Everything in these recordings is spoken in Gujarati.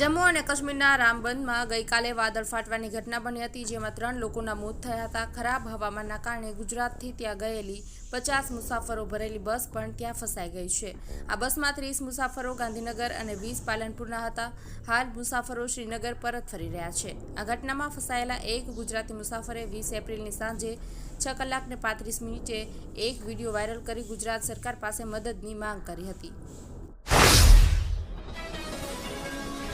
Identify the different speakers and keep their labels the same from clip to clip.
Speaker 1: જમ્મુ અને કાશ્મીરના રામબંધમાં ગઈકાલે વાદળ ફાટવાની ઘટના બની હતી, જેમાં ત્રણ લોકોના મોત થયા હતા. ખરાબ હવામાનના કારણે ગુજરાતથી ત્યાં ગયેલી પચાસ મુસાફરો ભરેલી બસ પણ ત્યાં ફસાઈ ગઈ છે. આ બસમાં ત્રીસ મુસાફરો ગાંધીનગર અને વીસ પાલનપુરના હતા. હાલ મુસાફરો શ્રીનગર પરત ફરી રહ્યા છે. આ ઘટનામાં ફસાયેલા એક ગુજરાતી મુસાફરે વીસ એપ્રિલની સાંજે છ કલાકને પાંત્રીસ મિનિટે એક વીડિયો વાયરલ કરી ગુજરાત સરકાર પાસે મદદની માંગ કરી હતી.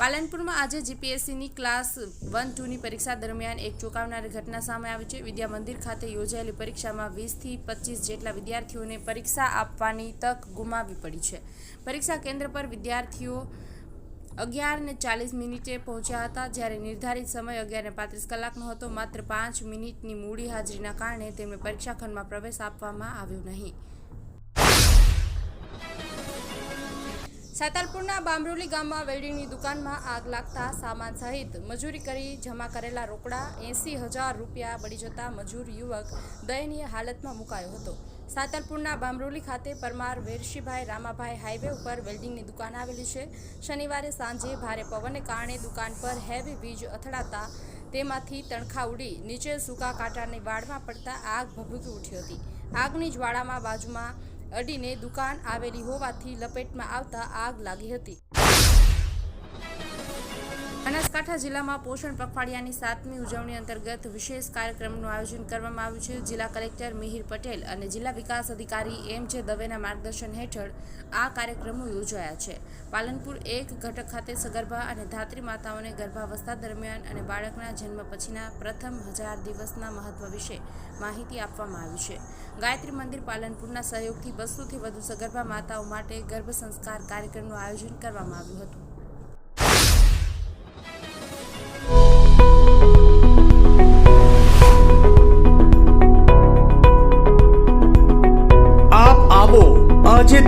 Speaker 1: પાલનપુરમાં આજે જીપીએસસીની ક્લાસ વન ટુની પરીક્ષા દરમિયાન એક ચોંકાવનારી ઘટના સામે આવી છે. વિદ્યા મંદિર ખાતે યોજાયેલી પરીક્ષામાં વીસથી પચીસ જેટલા વિદ્યાર્થીઓને પરીક્ષા આપવાની તક ગુમાવી પડી છે. પરીક્ષા કેન્દ્ર પર વિદ્યાર્થીઓ અગિયાર ને ચાલીસ મિનિટે પહોંચ્યા હતા. જ્યારે નિર્ધારિત સમય અગિયાર ને પાંત્રીસ કલાકનો હતો. માત્ર પાંચ મિનિટની મૂડી હાજરીના કારણે તેમને પરીક્ષાખંડમાં પ્રવેશ આપવામાં આવ્યો નહીં. સાતાલપુરના બામરોલી ગામમાં વેલ્ડિંગની દુકાનમાં આગ લાગતા સામાન સહિત મજૂરી કરી જમા કરેલા રોકડા એંસી હજાર રૂપિયા બળી જતા મજૂર યુવક દયનીય હાલતમાં મુકાયો હતો. સાતલપુરના બામરોલી ખાતે પરમાર વેરશીભાઈ રામાભાઈ હાઈવે ઉપર વેલ્ડિંગની દુકાન આવેલી છે. શનિવારે સાંજે ભારે પવનને કારણે દુકાન પર હેવી વીજ અથડાતા તેમાંથી તણખા ઉડી નીચે સૂકા કાંટાની વાડમાં પડતા આગ ભભૂકી ઉઠી હતી. આગની જ્વાળામાં બાજુમાં અડીને દુકાન આવેલી હોવાથી લપેટમાં આવતા આગ લાગી હતી. બનાસકાંઠા જિલ્લામાં પોષણ પખવાડિયાની સાતમી ઉજવણી અંતર્ગત વિશેષ કાર્યક્રમનું આયોજન કરવામાં આવ્યું છે. જિલ્લા કલેક્ટર મિહિર પટેલ અને જિલ્લા વિકાસ અધિકારી એમ જે દવેના માર્ગદર્શન હેઠળ આ કાર્યક્રમો યોજાયા છે. પાલનપુર એક ઘટક ખાતે સગર્ભા અને ધાત્રી માતાઓને ગર્ભાવસ્થા દરમિયાન અને બાળકના જન્મ પછીના પ્રથમ હજાર દિવસના મહત્વ વિશે માહિતી આપવામાં આવી છે. ગાયત્રી મંદિર પાલનપુરના સહયોગથી બસોથી વધુ સગર્ભા માતાઓ માટે ગર્ભ સંસ્કાર કાર્યક્રમનું આયોજન કરવામાં આવ્યું હતું.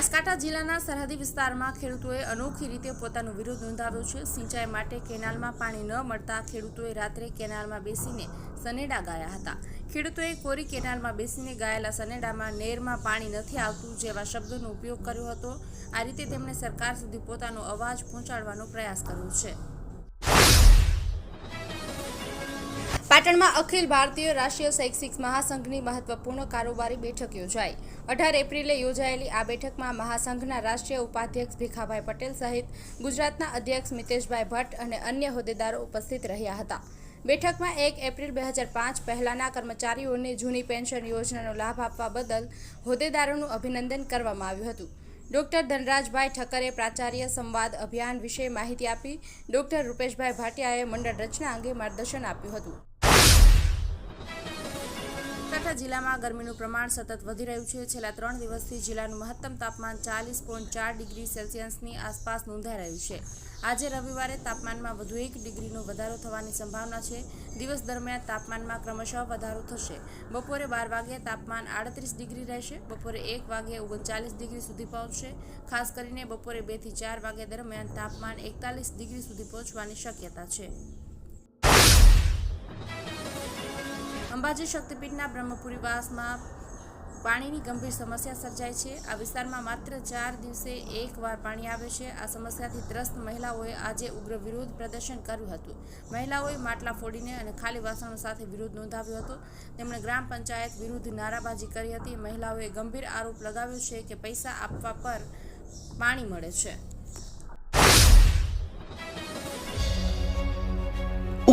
Speaker 1: બનાસકાંઠા જિલ્લાના સરહદી વિસ્તારમાં ખેડૂતોએ અનોખી રીતે પોતાનો વિરોધ નોંધાવ્યો છે. સિંચાઈ માટે કેનાલમાં પાણી ન મળતા ખેડૂતોએ રાત્રે કેનાલમાં બેસીને સનેડા ગાયા હતા. ખેડૂતોએ કોરી કેનાલમાં બેસીને ગાયેલા સનેડામાં નેરમાં પાણી નથી આવતું જેવા શબ્દોનો ઉપયોગ કર્યો હતો. આ રીતે તેમણે સરકાર સુધી પોતાનો અવાજ પહોંચાડવાનો પ્રયાસ કર્યો છે. પાટણમાં અખિલ ભારતીય રાષ્ટ્રીય શૈક્ષિક મહાસંઘની મહત્વપૂર્ણ કારોબારી બેઠક યોજાઈ. અઢાર એપ્રિલે યોજાયેલી આ બેઠકમાં મહાસંઘના રાષ્ટ્રીય ઉપાધ્યક્ષ ભીખાભાઈ પટેલ સહિત ગુજરાતના અધ્યક્ષ મિતેશભાઈ ભટ્ટ અને અન્ય હોદ્દેદારો ઉપસ્થિત રહ્યા હતા. બેઠકમાં એક એપ્રિલ બે હજાર પાંચ પહેલાના કર્મચારીઓને જૂની પેન્શન યોજનાનો લાભ આપવા બદલ હોદ્દેદારોનું અભિનંદન કરવામાં આવ્યું હતું. ડોક્ટર ધનરાજભાઈ ઠક્કરે પ્રાચાર્ય સંવાદ અભિયાન વિશે માહિતી આપી ડોક્ટર રૂપેશભાઈ ભાટિયાએ મંડળ રચના અંગે માર્ગદર્શન આપ્યું હતું. બનાસકાંઠા જિલ્લામાં ગરમીનું પ્રમાણ સતત વધી રહ્યું છે. છેલ્લા ત્રણ દિવસથી જિલ્લાનું મહત્તમ તાપમાન ચાલીસ પોઈન્ટ ચાર ડિગ્રી સેલ્સિયસની આસપાસ નોંધાઈ રહ્યું છે. આજે રવિવારે તાપમાનમાં વધુ એક ડિગ્રીનો વધારો થવાની સંભાવના છે. દિવસ દરમિયાન તાપમાનમાં ક્રમશઃ વધારો થશે. બપોરે બાર વાગ્યે તાપમાન આડત્રીસ ડિગ્રી રહેશે. બપોરે એક વાગ્યે ઓગણચાલીસ ડિગ્રી સુધી પહોંચશે. ખાસ કરીને બપોરે બેથી ચાર વાગ્યા દરમિયાન તાપમાન એકતાલીસ ડિગ્રી સુધી પહોંચવાની શક્યતા છે. અંબાજી શક્તિપીઠના બ્રહ્મપુરીવાસમાં પાણીની ગંભીર સમસ્યા સર્જાય છે. આ વિસ્તારમાં માત્ર ચાર દિવસે એકવાર પાણી આવે છે. આ સમસ્યાથી ત્રસ્ત મહિલાઓએ આજે ઉગ્ર વિરોધ પ્રદર્શન કર્યું હતું. મહિલાઓએ માટલા ફોડીને અને ખાલી વાસણો સાથે વિરોધ નોંધાવ્યો હતો. તેમણે ગ્રામ પંચાયત વિરુદ્ધ નારાબાજી કરી હતી. મહિલાઓએ ગંભીર આરોપ લગાવ્યો છે કે પૈસા આપવા પર પાણી મળે છે.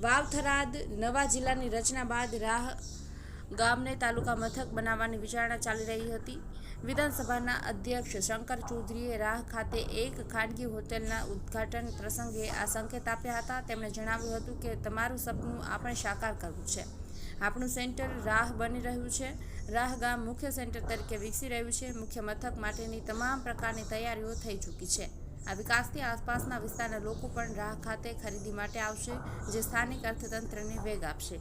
Speaker 1: વાવ થરાદ નવા જિલ્લાની રચના બાદ રાહ ગામને તાલુકા મથક બનાવવાની વિચારણા ચાલી રહી હતી. વિધાનસભાના અધ્યક્ષ શંકર ચૌધરીએ રાહ ખાતે એક ખાનગી હોટેલના ઉદ્ઘાટન પ્રસંગે આ સંકેત આપ્યા હતા. તેમણે જણાવ્યું હતું કે, તમારું સપનું આપણે સાકાર કરવું છે. આપણું સેન્ટર રાહ બની રહ્યું છે. રાહ ગામ મુખ્ય સેન્ટર તરીકે વિકસી રહ્યું છે. મુખ્ય મથક માટેની તમામ પ્રકારની તૈયારીઓ થઈ ચૂકી છે. આ વિકાસથી આસપાસના વિસ્તારના લોકો પણ રાહ ખાતે ખરીદી માટે આવશે, જે સ્થાનિક અર્થતંત્રને વેગ આપશે.